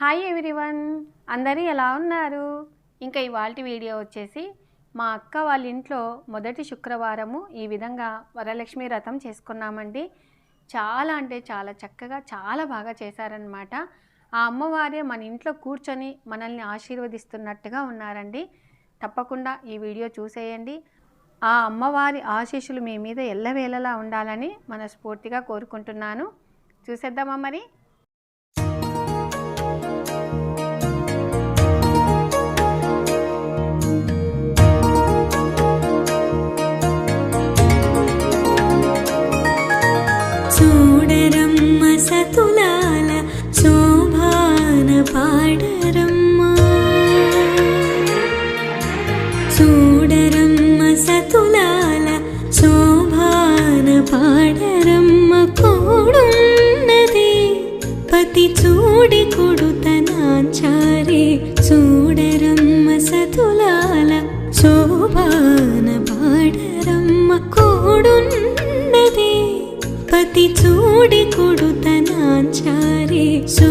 Hi everyone అందరూ ఎలా ఉన్నారు? ఇంకా ఇవాళ వీడియో వచ్చేసి మా అక్క వాళ్ళ ఇంట్లో మొదటి శుక్రవారము ఈ విధంగా వరలక్ష్మి వ్రతం చేసుకున్నామండి. చాలా అంటే చాలా చక్కగా చాలా బాగా చేశారనమాట ఆ అమ్మవారే మన ఇంట్లో కూర్చొని మనల్ని ఆశీర్వదిస్తున్నట్టుగా ఉన్నారండి. తప్పకుండా ఈ వీడియో చూసేయండి. ఆ అమ్మవారి ఆశీస్సులు మీ మీద ఎల్లవేళలా ఉండాలని మనస్ఫూర్తిగా కోరుకుంటున్నాను. చూసేద్దామా మరి? కొడుతనాచారే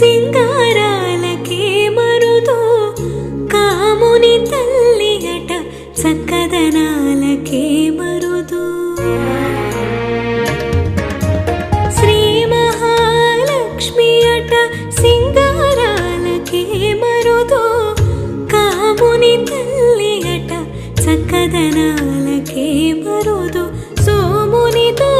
సింగారాలకే మరుదో. కాముని తల్లి అట చక్కదనాలకే మరుదు. శ్రీ మహాలక్ష్మి అట సింగారాలకే మరుదో. కాముని తల్లి చక్కదనాలకే మరుదు. సోమునితో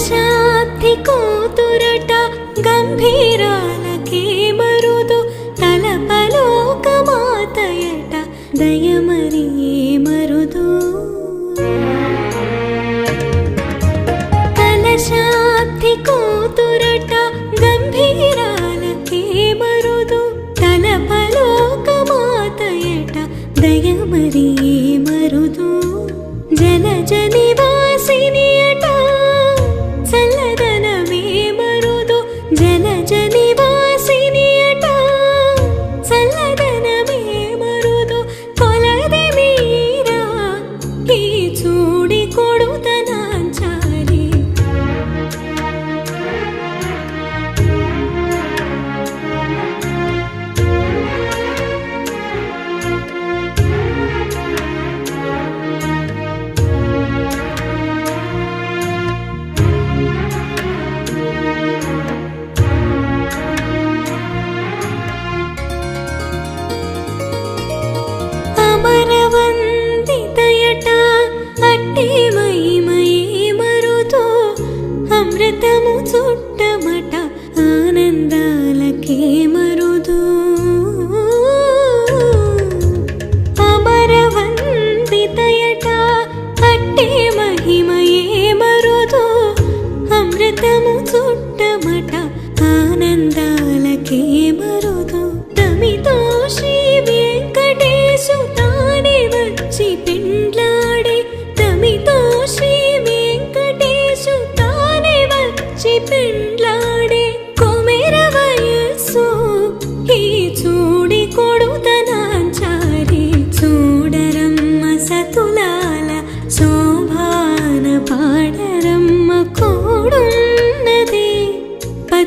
కలశాబ్ది కూతురట గంభీరాలకే మరుదు. తలపలోక మాతయట దయమరి మరుదు.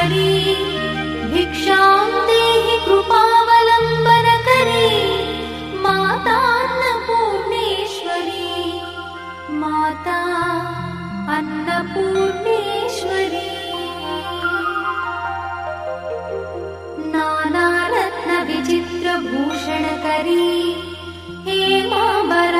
काशीपुराधीश्वरी भिक्षां देहि कृपावलम्बनकरी मातान्नपूर्णेश्वरी माता अन्नपूर्णेश्वरी। नानारत्नविचित्रभूषणकरी हेमाम्बराडम्बरी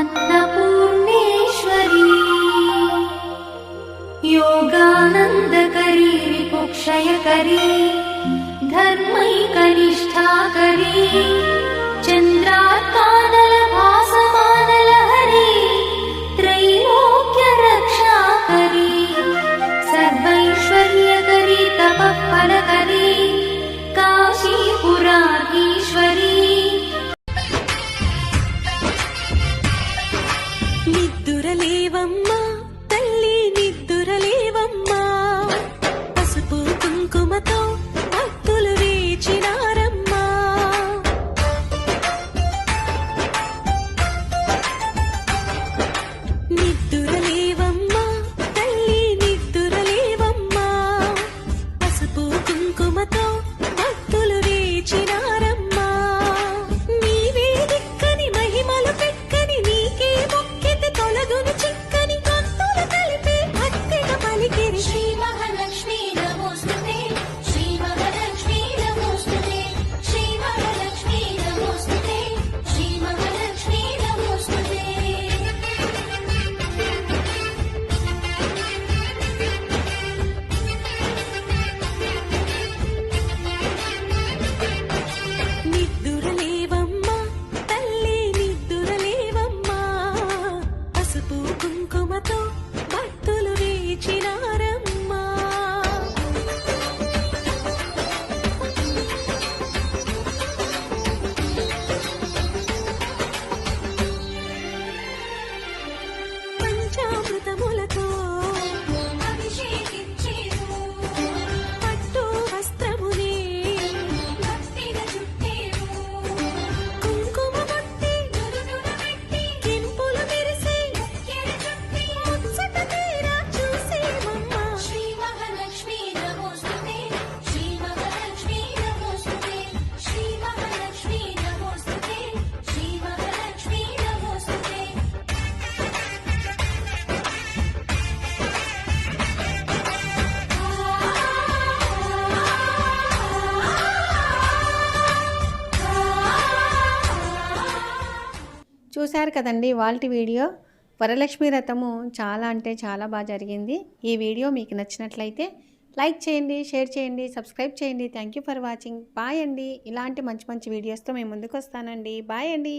अन्नपूर्णेश्वरी योगानन्दकरी रिपुक्षयकरी धर्मैकनिष्ठाकरी కుంకుమతో భక్తులు వేచినా చూశారు కదండి వాళ్ళ వీడియో. వరలక్ష్మి రథము చాలా అంటే చాలా బాగా జరిగింది. ఈ వీడియో మీకు నచ్చినట్లయితే లైక్ చేయండి షేర్ చేయండి సబ్స్క్రైబ్ చేయండి. Thank you for watching. Bye అండి. ఇలాంటి మంచి మంచి వీడియోస్తో మేము ముందుకు వస్తానండి బాయ్ అండి.